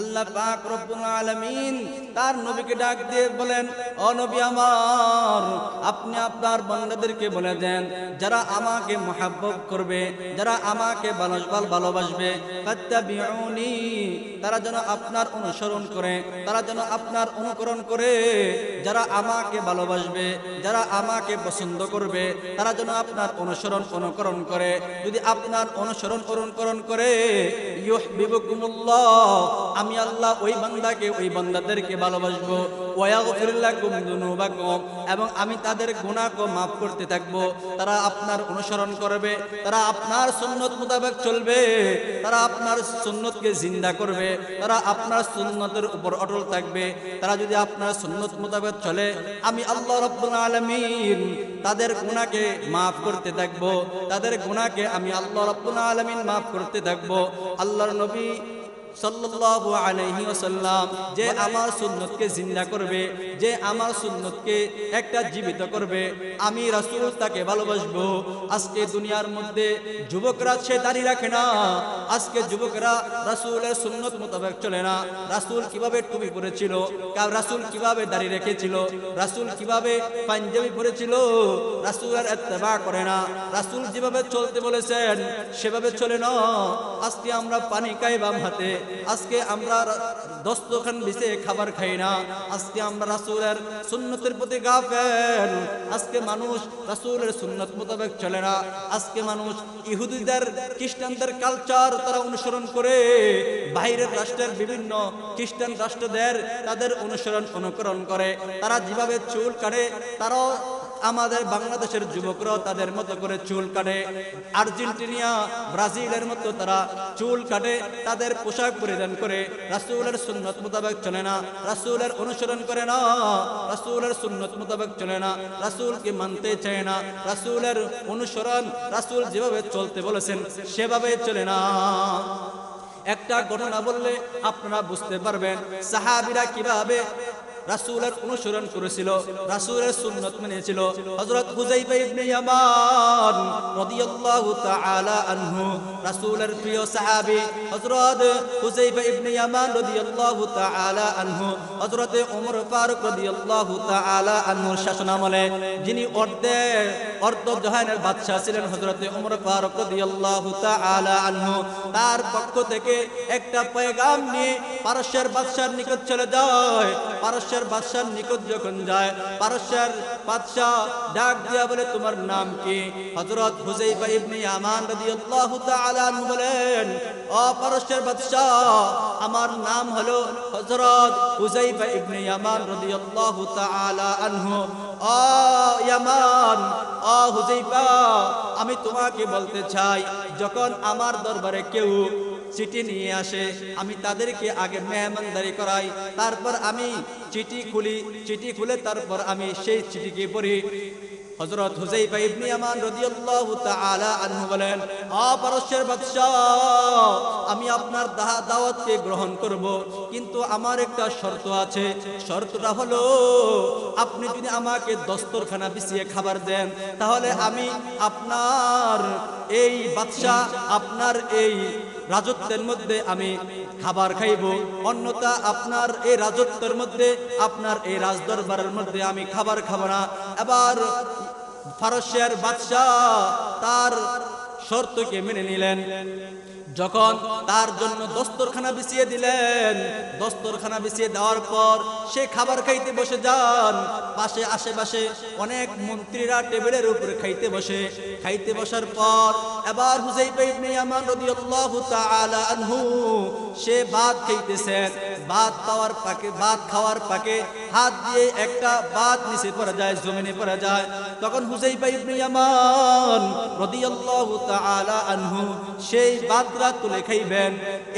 আল্লাহ পাক রব্বুল আলামিন তার নবীকে ডাক দিয়ে বলেন, ও নবী আমার, আপনি আপনার বান্দাদেরকে বলে দেন, যারা আমাকে মহাব্বত করবে, যারা আমাকে ভালোবাসবাল ভালোবাসবে, ফাত্তাবিউনি, তারা যেন আপনার অনুসরণ করে, তারা যেন আপনার অনুকরণ করে, যারা আমাকে ভালোবাসবে, যারা আমাকে পছন্দ করবে, তারা যেন আপনার অনুসরণ, অনুকরণ করে, যদি আপনার অনুসরণ, অনুকরণ করে ইউহবিবুকুমুল্লাহ আমি আল্লাহ ওই বান্দাকে, ওই বান্দাদেরকে ভালোবাসবো। এবং আমি তাদের গুনাহকে মাফ করতে থাকব। তারা আপনার অনুসরণ করবে, তারা আপনার সুন্নত মোতাবেক চলবে, তারা আপনার সুন্নতকে জিন্দা করবে, তারা আপনার সুন্নতের উপর অটল থাকবে। তারা যদি আপনার সুন্নত মোতাবেক চলে, আমি আল্লাহ রাব্বুল আলামিন তাদের গুণাকে মাফ করতে থাকব। তাদের গুণাকে আমি আল্লাহ রাব্বুল আলামিন মাফ করতে থাকব। আল্লাহর নবী সাল্লাল্লাহু আলাইহি ওয়াসাল্লাম, যে আমার সুন্নতকে জিন্দা করবে, যে আমার সুন্নতকে একটা জীবিত করবে, আমি রাসূল তাকে ভালোবাসবো। আজকে দুনিয়ার মধ্যে যুবকরা সে দাঁড়িয়ে রাখে না। আজকে যুবকরা রাসূলের সুন্নত মোতাবেক চলে না। রাসূল কীভাবে টুপি পরেছিল রাসূল কীভাবে দাঁড়িয়ে রেখেছিল, রাসুল কীভাবে পাঞ্জাবি পরেছিল, রাসূলের ইত্তেবা করে না। রাসূল যেভাবে চলতে বলেছেন, সেভাবে চলে না। আজকে আমরা পানি খাই বাম হাতে আজকে আমরা দস্তখান বিছে খাবার খাই না। আজকে আমরা রাসূলের সুন্নতের প্রতি গাফেল। আজকে মানুষ রাসূলের সুন্নত মোতাবেক চলে না। আজকে মানুষ ইহুদিদের, খ্রিস্টানদের কালচার তারা অনুসরণ করে। বাইরের রাষ্ট্রের বিভিন্ন খ্রিস্টান রাষ্ট্রদের তাদের অনুসরণ, অনুকরণ করে। তারা যেভাবে চুল কাটে, তারাও আমাদের বাংলাদেশের যুবকরা তাদের মতো করে চুল কাটে। আর্জেন্টিনিয়া, ব্রাজিলের মতো তারা চুল কাটে, তাদের পোশাক পরিধান করে। রাসূলের সুন্নত মোতাবেক চলে না, রাসূলের অনুসরণ করে না, রাসূলের সুন্নত মোতাবেক চলে না, রাসূলকে মানতে চায় না, রাসূলের অনুসরণ, রাসূল যেভাবে চলতে বলেছেন, সেভাবে চলে না। একটা ঘটনা বললে আপনারা বুঝতে পারবেন, সাহাবিরা কীভাবে রাসূলের অনুসরণ করেছিল রাসূলের সুন্নত মেনেছিল। হযরত হুযাইফা ইবনে ইয়ামান রাদিয়াল্লাহু তাআলা আনহু, রাসূলের প্রিয় সাহাবী হযরত হুযাইফা ইবনে ইয়ামান রাদিয়াল্লাহু তাআলা আনহু, হযরত ওমর ফারুক রাদিয়াল্লাহু তাআলা আনহুর শাসনামলে, যিনি অর্ধে, অর্ধ জাহানের বাদশা ছিলেন হযরত ওমর ফারুক রাদিয়াল্লাহু তাআলা আনহু। তার পক্ষ থেকে একটা পয়গাম নিয়ে পারস্যের বাদশার নিকট চলে যায়। পারস্যের বাদশার নিকট যখন যায়, পারস্যের বাদশাহ ডাক দিয়া বলে, তোমার নাম কি? হযরত হুযাইফা ইবনে ইয়ামান রাদিয়াল্লাহু তাআলা আনহু বলেন ও পারস্যের বাদশাহ, আমার নাম হলো হযরত হুযাইফা ইবনে ইয়ামান রাদিয়াল্লাহু তাআলা আনহু। ও ইয়ামান ও হুযাইফা, আমি তোমাকে বলতে চাই, যখন আমার দরবারে কেউ চিঠি নিয়ে আসে। আমি তাদেরকে আগে মেহমানদারি করাই, তারপর আমি চিঠি খুলি, চিঠি খুলে তারপর আমি সেই চিঠিকে পড়ি। হযরত হুযাইফা ইবনে ইয়ামান রাদিয়াল্লাহু তাআলা আনহু বলেন, আ পারস্যের বাদশা, আমি আপনার দাওয়াতকে গ্রহণ করব, কিন্তু আমার একটা শর্ত আছে। শর্তটা হলো, আপনি যদি আমাকে দস্তরখানা বিছিয়ে খাবার দেন, তাহলে আমি আপনার এই বাদশা, আপনার এই রাজত্বের মধ্যে আমি খাবার খাইব। অন্যতা আপনার এই রাজত্বের মধ্যে, আপনার এই রাজদরবারের মধ্যে আমি খাবার খাব না। এবার ফারসিয়ার বাদশাহ তার শর্তকে মেনে নিলেন। যখন তার জন্য দস্তরখানা বিছিয়ে দিলেন, দস্তরখানা বিছিয়ে দেওয়ার পর সে খাবার খাইতে বসে যান। পাশে আশেপাশে অনেক মন্ত্রীরা টেবিলের উপরে খাইতে বসে। খাইতে বসার পর এবার হুজাইফা ইবনে ইয়ামান রাদিয়াল্লাহু তাআলা আনহু, সে ভাত খাইতেছেন। ভাত খাওয়ার পাকে ভাত খাওয়ার পাকে হাত দিয়ে একটা বাদ নিচে পড়ে যায়, জমিনে পড়ে যায়। তখন রাদিয়াল্লাহু তাআলা আনহু সেই বাদরা তুলে খাইবেন।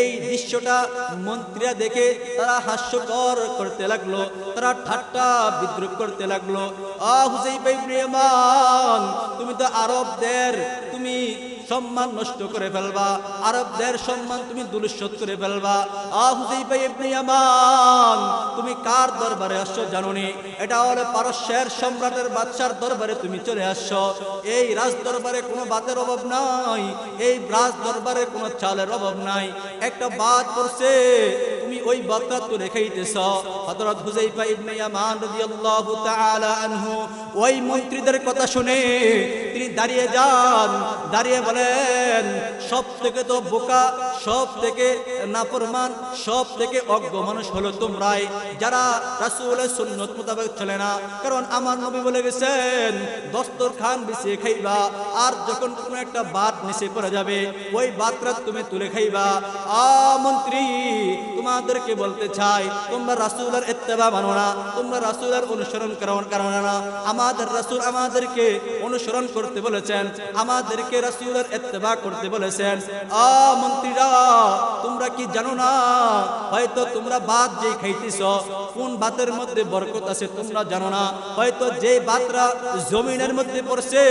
এই দৃশ্যটা মন্ত্রীরা দেখে তারা হাস্যকর করতে লাগল, তারা ঠাট্টা বিদ্রুপ করতে লাগল। আ হুজাইফা ইবনে ইয়ামান, তুমি তো আরবদের তুমি সম্মান নষ্ট করে ফেলবা। আরবদের সম্মান তুমি দুলুসত করে ফেলবা। আহ হুযাইফা ইবনে ইয়ামান, তুমি কার দরবারে আসছো জানোনি? এটা হলো পারস্যের সম্রাটের বাদশার দরবারে তুমি চলে আসছো। এই রাজ দরবারে কোনো বাতের অভাব নাই। এই রাজ দরবারে কোনো চালের অভাব নাই। একটা বাদ পড়ছে। ওই বাতটা তো রেখেইতেছ হযরত হুযাইফা ইবনে ইয়ামান রাদিয়াল্লাহু তাআলা আনহু, ওই মন্ত্রীদের কথা শুনে তিনি দাঁড়িয়ে যান। দাঁড়িয়ে বলেন সব থেকে তো বোকা সব থেকে নাফরমান সব থেকে অজ্ঞ মানুষ হলো তোমরাই। যারা রাসূলের সুন্নত মোতাবেক চলে না। কারণ আমার নবী বলে গেছেন, দস্তর খান বিছিয়ে খাইবা, আর যখন কোনো একটা বাত নিচে পড়ে যাবে, ওই বাতটা তুমি তুলে খাইবা। আ মন্ত্রী তোমাদেরকে বলতে চাই, তোমরা রাসুলের ইত্তেবা মানো না, তোমরা রাসুলের অনুসরণ করো কারণ না। আমাদের রাসুল আমাদেরকে অনুসরণ করতে বলেছেন, আমাদেরকে রাসুলের ইত্তেবা করতে বলেছেন। আ মন্ত্রীরা কি জানো না? হয়তো তোমরা ভাত যে খাইতেছ, কোন ভাতের মধ্যে বরকত আছে তোমরা জানো না? হয়তো যে ভাতরা জমিনের মধ্যে পড়ছে,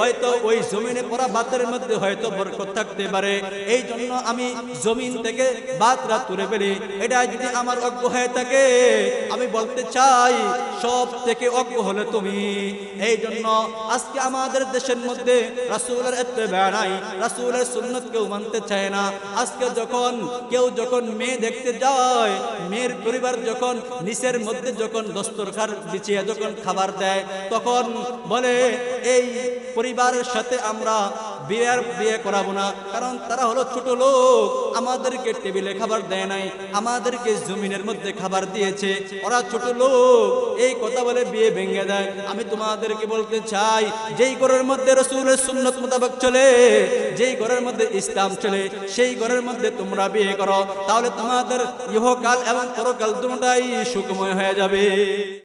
হয়তো ওই জমিনে পড়া ভাতের মধ্যে হয়তো বরকত থাকতে পারে। এই জন্য আমি জমিন থেকে ভাতরা তুলে ফেলি। এটা যদি আমার অজ্ঞ হয়ে থাকে, আমি বলতে চাই, সব থেকে অজ্ঞ হলে তুমি। এই জন্য আজকে আমাদের দেশের মধ্যে রাসূলের ইত্তেবা নাই। রাসূলের সুন্নাত কেউ মানতে চায় না। আজকে যখন কেউ যখন মেয়ে দেখতে যায়, মেয়ের পরিবার যখন নিচের মধ্যে যখন দস্তরখার বিছিয়ে যখন খাবার দেয়, তখন বলে, এই পরিবারের সাথে আমরা বিয়ের বিয়ে করাবো না। কারণ তারা হলো ছোট লোক। আমাদেরকে টেবিলে খাবার দেয় নাই। আমাদেরকে জমিনের মধ্যে খাবার দিয়েছে। ওরা ছোট লোক। এই কথা বলে বিয়ে ভেঙে দেয়। আমি তোমাদেরকে বলতে চাই, যেই ঘরের মধ্যে রসুলের সুন্নত মোতাবেক চলে, যেই ঘরের মধ্যে ইসলাম চলে, সেই ঘরের মধ্যে তোমরা বিয়ে করো। তাহলে তোমাদের ইহকাল এবং পরকাল দুটাই সুখময় হয়ে যাবে।